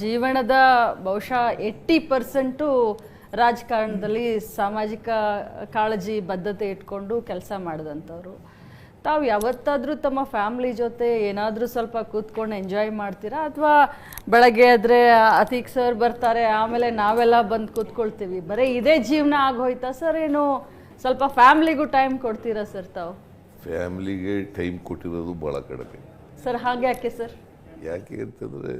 ಜೀವನದ ಬಹುಶಃ eighty percent ರಾಜಕಾರಣದಲ್ಲಿ ಸಾಮಾಜಿಕ ಕಾಳಜಿ ಬದ್ಧತೆ ಇಟ್ಕೊಂಡು ಕೆಲಸ ಮಾಡಿದಂಥವ್ರು. ತಾವು ಯಾವತ್ತಾದರೂ ತಮ್ಮ ಫ್ಯಾಮ್ಲಿ ಜೊತೆ ಏನಾದರೂ ಸ್ವಲ್ಪ ಕೂತ್ಕೊಂಡು ಎಂಜಾಯ್ ಮಾಡ್ತೀರಾ? ಅಥವಾ ಬೆಳಗ್ಗೆ ಆದರೆ ಅತೀಕ್ ಸರ್ ಬರ್ತಾರೆ ಆಮೇಲೆ ನಾವೆಲ್ಲ ಬಂದು ಕೂತ್ಕೊಳ್ತೀವಿ. ಬರೀ ಇದೇ ಜೀವನ ಆಗೋಯ್ತಾ ಸರ್? ಏನು ಸ್ವಲ್ಪ ಫ್ಯಾಮ್ಲಿಗೂ ಟೈಮ್ ಕೊಡ್ತೀರಾ ಸರ್ ತಾವು? ಫ್ಯಾಮ್ಲಿಗೆ ಟೈಮ್ ಕೊಟ್ಟಿರೋದು ಭಾಳ ಕಡಿಮೆ. ಸರ್ ಹಾಗೆ ಯಾಕೆ ಸರ್? ಯಾಕೆ ಅಂತಂದರೆ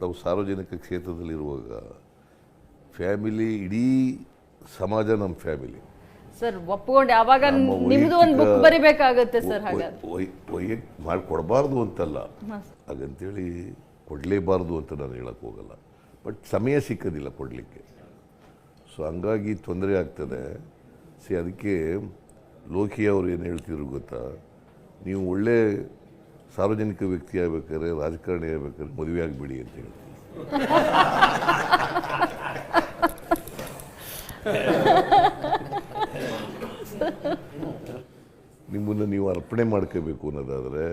ನಾವು ಸಾರ್ವಜನಿಕ ಕ್ಷೇತ್ರದಲ್ಲಿರುವಾಗ ಫ್ಯಾಮಿಲಿ ಇಡೀ ಸಮಾಜ ನಮ್ಮ ಫ್ಯಾಮಿಲಿ. ಸರ್ ಒಪ್ಕೊಂಡು. ಯಾವಾಗ ನಿಮ್ದು ಒಂದು ಬುಕ್ ಬರಿಬೇಕಾಗುತ್ತೆ ಸರ್ ಹಾಗಾದ್ರೆ. ಮಾಡಿ ವೈಯಕ್ ಮಾಡಿಕೊಡಬಾರ್ದು ಅಂತಲ್ಲ. ಹಾಗಂತೇಳಿ ಕೊಡಲೇಬಾರ್ದು ಅಂತ ನಾನು ಹೇಳಕ್ಕೆ ಹೋಗಲ್ಲ. ಬಟ್ ಸಮಯ ಸಿಕ್ಕೋದಿಲ್ಲ ಕೊಡಲಿಕ್ಕೆ. ಸೊ ಹಂಗಾಗಿ ತೊಂದರೆ ಆಗ್ತದೆ. ಸಿ ಅದಕ್ಕೆ ಲೋಕಿ ಅವರು ಏನು ಹೇಳ್ತಿದ್ರು ಗೊತ್ತಾ? ನೀವು ಒಳ್ಳೆ ಸಾರ್ವಜನಿಕ ವ್ಯಕ್ತಿ ಆಗ್ಬೇಕಾದ್ರೆ ರಾಜಕಾರಣಿ ಆಗ್ಬೇಕಾದ್ರೆ ಮದುವೆ ಆಗಿಬಿಡಿ ಅಂತ ಹೇಳ್ತಾರೆ ನಿಮ್ಮನ್ನು ನೀವು ಅರ್ಪಣೆ ಮಾಡ್ಕೋಬೇಕು ಅನ್ನೋದಾದರೆ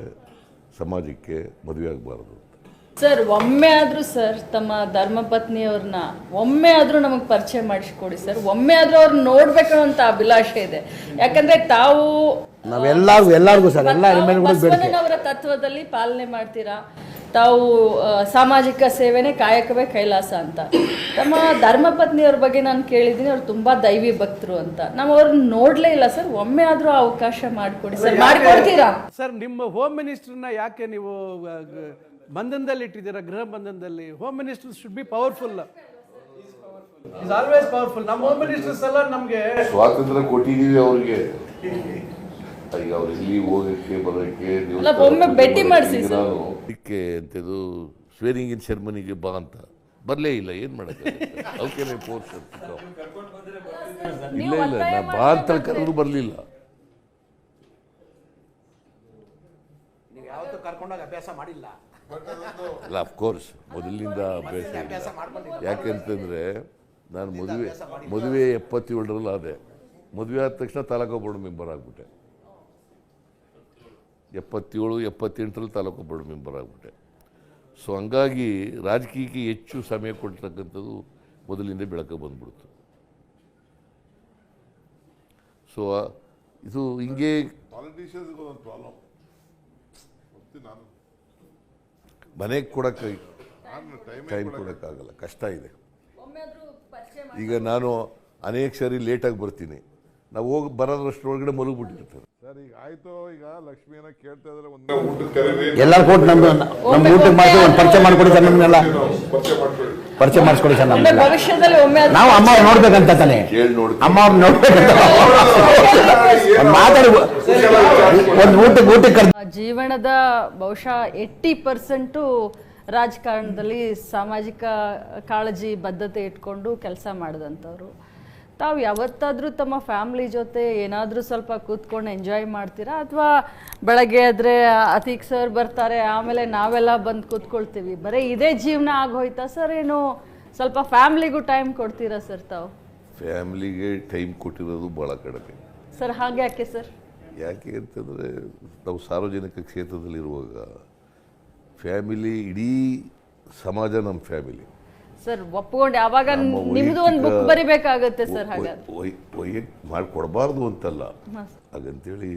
ಸಮಾಜಕ್ಕೆ ಮದುವೆ ಆಗಬಾರ್ದು ಸರ್ ಒಮ್ಮೆ ಆದರೂ ಸರ್ ತಮ್ಮ ಧರ್ಮಪತ್ನಿಯವ್ರನ್ನ ಒಮ್ಮೆ ಆದರೂ ನಮಗೆ ಪರಿಚಯ ಮಾಡಿಸ್ಕೊಡಿ ಸರ್. ಒಮ್ಮೆ ಆದರೂ ಅವ್ರನ್ನ ನೋಡ್ಬೇಕು ಅಂತ ಅಭಿಲಾಷೆ ಇದೆ. ಯಾಕಂದ್ರೆ ತಾವು ಎಲ್ಲರಿಗೂ ಸರ್ ಎಲ್ಲ ಬಸವಣ್ಣನವರ ತತ್ವದಲ್ಲಿ ಪಾಲನೆ ಮಾಡ್ತೀರಾ? ತಾವು ಸಾಮಾಜಿಕ ಸೇವೆನೇ ಕಾಯಕವೇ ಕೈಲಾಸ ಅಂತ. ತಮ್ಮ ಧರ್ಮಪತ್ನಿಯವ್ರ ಬಗ್ಗೆ ನಾನು ಕೇಳಿದ್ದೀನಿ ಅವ್ರು ತುಂಬಾ ದೈವಿ ಭಕ್ತರು ಅಂತ. ನಾವು ಅವ್ರನ್ನ ನೋಡ್ಲೇ ಇಲ್ಲ ಸರ್. ಒಮ್ಮೆ ಆದರೂ ಅವಕಾಶ ಮಾಡಿಕೊಡಿ ಸರ್. ಮಾಡ್ಕೊಡ್ತೀರಾ? ಸರ್ ನಿಮ್ಮ ಹೋಮ್ ಮಿನಿಸ್ಟರ್ನ ಯಾಕೆ ನೀವು ಬಂಧನದಲ್ಲಿ ಇಟ್ಟಿದ್ದೀರಾ ಗೃಹ ಬಂಧನದಲ್ಲಿ? Home minister should be powerful is always powerful ನಮ್ಮ ಹೋಮ್ ಮಿನಿಸ್ಟರ್ಸ್ ಎಲ್ಲ ನಮಗೆ ಸ್ವಾತಂತ್ರ್ಯ ಕೊಟ್ಟಿದ್ದೀವಿ ಅವ್ರಿಗೆ. ಈಗ ಅವ್ರು ಇಲ್ಲಿ ಹೋಗಕ್ಕೆ ಬರೋಕ್ಕೆ ಅಲ್ಲ, ಒಮ್ಮೆ ಭೇಟಿ ಮಾಡ್ಸಿ ಸರ್. ನಾನು ಇದಕ್ಕೆ ಅಂತಿದ್ದು ಸ್ವೇರಿಂಗ್ ಇನ್ ಸೆರೆಮನಿಗೆ ಬಾ ಅಂತ. ಬರಲೇ ಇಲ್ಲ ಏನು ಮಾಡೋಕ್ಕೆ? ಅವಕ್ಕೆ ಫೋರ್ಸ್ ಇಲ್ಲ ಇಲ್ಲ ನಾ ಬಾ ಅಂತ ಕರೆದ್ರು ಬರಲಿಲ್ಲ. ನೀವು ಯಾವತ್ತೂ ಕರ್ಕೊಂಡೋಗಿ ಅಭ್ಯಾಸ ಮಾಡಿಲ್ಲ. ಅಲ್ಲ ಅಫ್ಕೋರ್ಸ್ ಮೊದಲಿನಿಂದ ಅಭ್ಯಾಸ ಇಲ್ಲ. ಯಾಕೆಂತಂದ್ರೆ ನಾನು ಮದುವೆ ಮದುವೆ ಎಪ್ಪತ್ತೇಳರಲ್ಲಿ ಆದೆ. ಮದುವೆ ಆದ ತಕ್ಷಣ ತಾಲೂಕು ಬೋರ್ಡ್ ಮೆಂಬರ್ ಆಗಿಬಿಟ್ಟೆ. ಎಪ್ಪತ್ತೇಳು ಎಪ್ಪತ್ತೆಂಟರಲ್ಲಿ ತಾಲೂಕು ಬೋರ್ಡ್ ಮೆಂಬರ್ ಆಗಿಬಿಟ್ಟೆ. ಸೊ ಹಂಗಾಗಿ ರಾಜಕೀಯಕ್ಕೆ ಹೆಚ್ಚು ಸಮಯ ಕೊಡ್ತಕ್ಕಂಥದ್ದು ಮೊದಲಿಂದ ಬೆಳಕ ಬಂದ್ಬಿಡ್ತು. ಸೊ ಇದು ಹಿಂಗೆ ಪ್ರಾಬ್ಲಮ್ ನಾನು ಮನೆಗೆ ಕೊಡೋಕ್ಕೆ ನಾನು ಟೈಮ್ ಟೈಮ್ ಕೊಡೋಕ್ಕಾಗಲ್ಲ. ಕಷ್ಟ ಇದೆ. ಈಗ ನಾನು ಅನೇಕ ಸರಿ ಲೇಟಾಗಿ ಬರ್ತೀನಿ. ನಾವು ಹೋಗಿ ಬರೋದ್ರಷ್ಟರೊಳಗಡೆ ಮಲಗಿಬಿಟ್ಟಿರ್ತಾರೆ ಸರ್ ಈಗ ಆಯ್ತು ಈಗ ಲಕ್ಷ್ಮಿಯನ್ನ ಕೇಳ್ತಾ ಇದ್ರೆ ಒಂದು ಊಟದ ಎಲ್ಲರೂ ಕೊಟ್ಟು ನಮ್ದು ನಮ್ಮ ಊಟಕ್ಕೆ ಮಾಡಿ ಒಂದು ಪರಿಚಯ ಮಾಡಿಕೊಡಿ ಸರ್ ನಮ್ಮನ್ನೆಲ್ಲ ಪರಿಚಯ ಮಾಡಿಸ್ಕೊಡಿ ಸರ್ ನಮ್ಗೆ. ಭವಿಷ್ಯದಲ್ಲಿ ಒಮ್ಮೆ ನಾವು ಅಮ್ಮ ಅವ್ರು ನೋಡ್ಬೇಕಂತ ತಾನೆ. ಕೇಳಿ ಅಮ್ಮ ಅವ್ರು ನೋಡ್ಬೇಕಂತ. ಮಾತಾಡಿ ಒಂದು ಊಟಕ್ಕೆ ಊಟಕ್ಕೆ ಕರ್ದು ಜೀವನದ ಬಹುಶಃ ಏಟ್ಟಿ ಪರ್ಸೆಂಟು ರಾಜಕಾರಣದಲ್ಲಿ ಸಾಮಾಜಿಕ ಕಾಳಜಿ ಬದ್ಧತೆ ಇಟ್ಕೊಂಡು ಕೆಲಸ ಮಾಡಿದಂಥವ್ರು. ತಾವು ಯಾವತ್ತಾದರೂ ತಮ್ಮ ಫ್ಯಾಮ್ಲಿ ಜೊತೆ ಏನಾದರೂ ಸ್ವಲ್ಪ ಕೂತ್ಕೊಂಡು ಎಂಜಾಯ್ ಮಾಡ್ತೀರಾ? ಅಥವಾ ಬೆಳಗ್ಗೆ ಆದರೆ ಅತೀಕ್ ಸರ್ ಬರ್ತಾರೆ ಆಮೇಲೆ ನಾವೆಲ್ಲ ಬಂದು ಕೂತ್ಕೊಳ್ತೀವಿ? ಬರೀ ಇದೇ ಜೀವನ ಆಗೋಯ್ತಾ ಸರ್ ಏನು ಸ್ವಲ್ಪ ಫ್ಯಾಮ್ಲಿಗೂ ಟೈಮ್ ಕೊಡ್ತೀರಾ ಸರ್ ತಾವು? ಫ್ಯಾಮ್ಲಿಗೆ ಟೈಮ್ ಕೊಟ್ಟಿರೋದು ಭಾಳ ಕಡಿಮೆ. ಸರ್ ಹಾಗೆ ಯಾಕೆ ಸರ್ ಯಾಕೆ ಅಂತಂದರೆ ನಾವು ಸಾರ್ವಜನಿಕ ಕ್ಷೇತ್ರದಲ್ಲಿರುವಾಗ ಫ್ಯಾಮಿಲಿ ಇಡೀ ಸಮಾಜ ನಮ್ಮ ಫ್ಯಾಮಿಲಿ. ಸರ್ ಒಪ್ಕೊಂಡು ಯಾವಾಗ ನಿಮ್ದು ಒಂದು ಬುಕ್ ಬರಿಬೇಕಾಗುತ್ತೆ ಸರ್ ಹಾಗಾದ್ರೆ. ವೈ ಮಾಡಿ ಮಾಡಿಕೊಡಬಾರ್ದು ಅಂತಲ್ಲ. ಹಾಗಂತೇಳಿ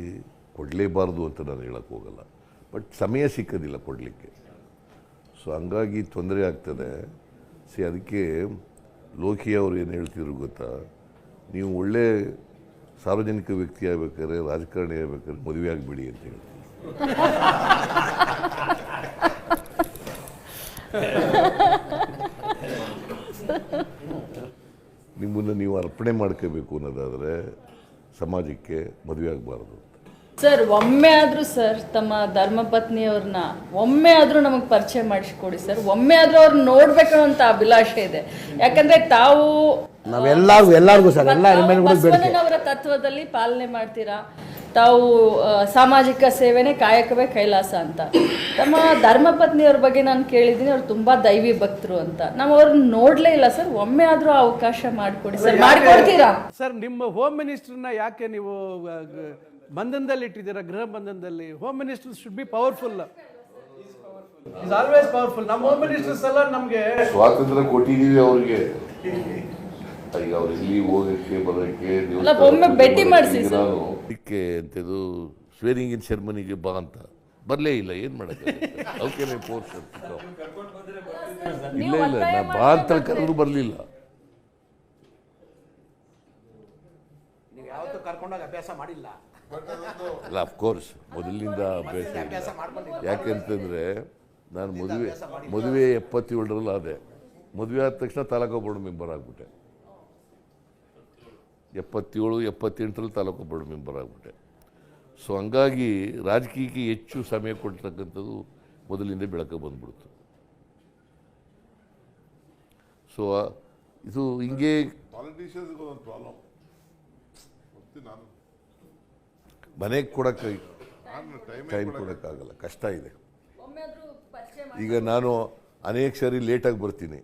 ಕೊಡಲೇಬಾರ್ದು ಅಂತ ನಾನು ಹೇಳಕ್ಕೆ ಹೋಗಲ್ಲ. ಬಟ್ ಸಮಯ ಸಿಕ್ಕೋದಿಲ್ಲ ಕೊಡಲಿಕ್ಕೆ. ಸೊ ಹಂಗಾಗಿ ತೊಂದರೆ ಆಗ್ತದೆ. ಸಿ ಅದಕ್ಕೆ ಲೋಕಿ ಅವರು ಏನು ಹೇಳ್ತಿದ್ರು ಗೊತ್ತಾ? ನೀವು ಒಳ್ಳೆ ಸಾರ್ವಜನಿಕ ವ್ಯಕ್ತಿ ಆಗ್ಬೇಕಾದ್ರೆ ರಾಜಕಾರಣಿ ಆಗ್ಬೇಕಾದ್ರೆ ಮದುವೆ ಆಗಿಬಿಡಿ ಅಂತ ಹೇಳ್ತಾರೆ ನಿಮ್ಮನ್ನು ನೀವು ಅರ್ಪಣೆ ಮಾಡ್ಕೋಬೇಕು ಅನ್ನೋದಾದರೆ ಸಮಾಜಕ್ಕೆ ಮದುವೆ ಆಗಬಾರ್ದು. ಸರ್ ಒಮ್ಮೆ ಆದರೂ ಸರ್ ತಮ್ಮ ಧರ್ಮಪತ್ನಿಯವ್ರನ್ನ ಒಮ್ಮೆ ಆದರೂ ನಮಗೆ ಪರಿಚಯ ಮಾಡಿಸ್ಕೊಡಿ ಸರ್. ಒಮ್ಮೆ ಆದರೂ ಅವ್ರನ್ನ ನೋಡ್ಬೇಕು ಅಂತ ಅಭಿಲಾಷೆ ಇದೆ. ಯಾಕಂದ್ರೆ ತಾವು ನಾವೆಲ್ಲರಿಗೂ ಎಲ್ಲರಿಗೂ ಸರ್ ಎಲ್ಲ ಬೇಡಿಕೆ. ಬಸವಣ್ಣನವರ ತತ್ವದಲ್ಲಿ ಪಾಲನೆ ಮಾಡ್ತೀರಾ? ತಾವು ಆ, ಸಾಮಾಜಿಕ ಸೇವೆನೇ ಕಾಯಕವೇ ಕೈಲಾಸ ಅಂತ. ತಮ್ಮ ಧರ್ಮಪತ್ನಿಯವ್ರ ಬಗ್ಗೆ ನಾನು ಕೇಳಿದ್ದೀನಿ ಅವ್ರು ತುಂಬಾ ದೈವಿ ಭಕ್ತರು ಅಂತ. ನಾವು ಅವ್ರನ್ನ ನೋಡ್ಲೇ ಇಲ್ಲ ಸರ್. ಒಮ್ಮೆ ಆದರೂ ಅವಕಾಶ ಮಾಡಿಕೊಡಿ ಸರ್. ಮಾಡಿಕೊಡ್ತೀರಾ? ಸರ್ ನಿಮ್ಮ ಹೋಮ್ ಮಿನಿಸ್ಟರ್ನ ಯಾಕೆ ನೀವು ಆ, ಗ- ಬಂಧನದಲ್ಲಿ ಇಟ್ಟಿದ್ದೀರಾ ಗೃಹ ಬಂಧನದಲ್ಲಿ? Home minister should be powerful always powerful ನಮ್ಮ ಹೋಮ್ ಮಿನಿಸ್ಟರ್ಸ್ ಎಲ್ಲ ನಮಗೆ ಸ್ವಾತಂತ್ರ್ಯ ಕೊಟ್ಟಿದ್ದೀವಿ ಅವ್ರಿಗೆ. ಈಗ ಅವ್ರು ಇಲ್ಲಿ ಹೋಗಕ್ಕೆ ಬರೋಕ್ಕೆ ಒಮ್ಮೆ ಭೇಟಿ ಮಾಡ್ಸಿ. ನಾನು ಇದಕ್ಕೆ ಅಂತಿದ್ದು ಸ್ವೇರಿಂಗ್ ಇನ್ ಸೆರೆಮನಿಗೆ ಬಾ ಅಂತ. ಬರಲೇ ಇಲ್ಲ ಏನು ಮಾಡೋಕ್ಕೆ ಫೋರ್ಸ್ ಇಲ್ಲ ಇಲ್ಲ ನಾ ಬಾ ಅಂತ ಕರೆದ್ರು ಬರಲಿಲ್ಲ ನೀವು ಯಾವತ್ತೂ ಕರ್ಕೊಂಡೋಗಿ ಅಭ್ಯಾಸ ಮಾಡಿಲ್ಲ. ಅಲ್ಲ ಅಫ್ಕೋರ್ಸ್ ಮೊದಲಿನಿಂದ ಅಭ್ಯಾಸ ಇಲ್ಲ. ಯಾಕೆಂತಂದ್ರೆ ನಾನು ಮದುವೆ ಮದುವೆ ಎಪ್ಪತ್ತೇಳರಲ್ಲಿ ಆದೆ. ಮದುವೆ ಆದ ತಕ್ಷಣ ತಾಲೂಕು ಬೋರ್ಡ್ ಮೆಂಬರ್ ಆಗ್ಬಿಟ್ಟೆ. ಎಪ್ಪತ್ತೇಳು ಎಪ್ಪತ್ತೆಂಟರಲ್ಲಿ ತಾಲೂಕು ಬೋರ್ಡ್ ಮೆಂಬರ್ ಆಗ್ಬಿಟ್ಟೆ. ಸೊ ಹಂಗಾಗಿ ರಾಜಕೀಯಕ್ಕೆ ಹೆಚ್ಚು ಸಮಯ ಕೊಡ್ತಕ್ಕಂಥದ್ದು ಮೊದಲಿಂದ ಬೆಳಕ ಬಂದ್ಬಿಡ್ತು. ಸೊ ಇದು ಹಿಂಗೆ ಪಾಲಿಟಿಷಿಯನ್ಸ್ ಒಂದು ಪ್ರಾಬ್ಲಮ್ ನಾನು. ಮನೆಗೆ ಕೊಡಕ್ಕೆ ನಾನು ಟೈಮ್ ಟೈಮ್ ಕೊಡೋಕ್ಕಾಗಲ್ಲ ಕಷ್ಟ ಇದೆ. ಈಗ ನಾನು ಅನೇಕ ಸರಿ ಲೇಟಾಗಿ ಬರ್ತೀನಿ.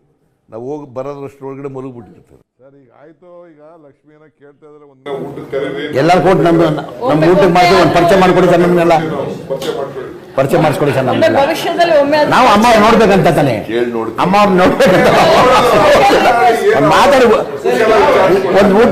ನಾವು ಹೋಗಿ ಬರೋದ್ರಷ್ಟರೊಳಗಡೆ ಮಲಗಿಬಿಟ್ಟಿರ್ತಾರೆ ಸರ್ ಈಗ ಆಯ್ತು ಈಗ ಲಕ್ಷ್ಮಿಯನ್ನ ಕೇಳ್ತಾ ಇದ್ರೆ ಒಂದೇ ಊಟಕ್ಕೆ ಕರೀರಿ ಎಲ್ಲರೂ ಕೊಟ್ಟು ನಮ್ದು ನಮ್ಮ ಊಟಕ್ಕೆ ಮಾಡಿ ಒಂದು ಪರಿಚಯ ಮಾಡಿಕೊಡಿ ಸರ್ ನಮ್ಮನ್ನೆಲ್ಲ ಪರಿಚಯ ಮಾಡ್ಕೊಳ್ಳಿ ಪರಿಚಯ ಮಾಡಿಸ್ಕೊಡಿ ಸರ್ ನಮ್ಮ ಭವಿಷ್ಯದಲ್ಲಿ ಒಮ್ಮೆ ನಾವು ಅಮ್ಮ ಅವ್ರು ನೋಡ್ಬೇಕಂತ ತಾನೆ. ಕೇಳಿ ನೋಡಿ ಅಮ್ಮ ಅವ್ರು ನೋಡ್ಬೇಕಂತ. ಮಾತಾಡಿ ಒಂದು ಊಟ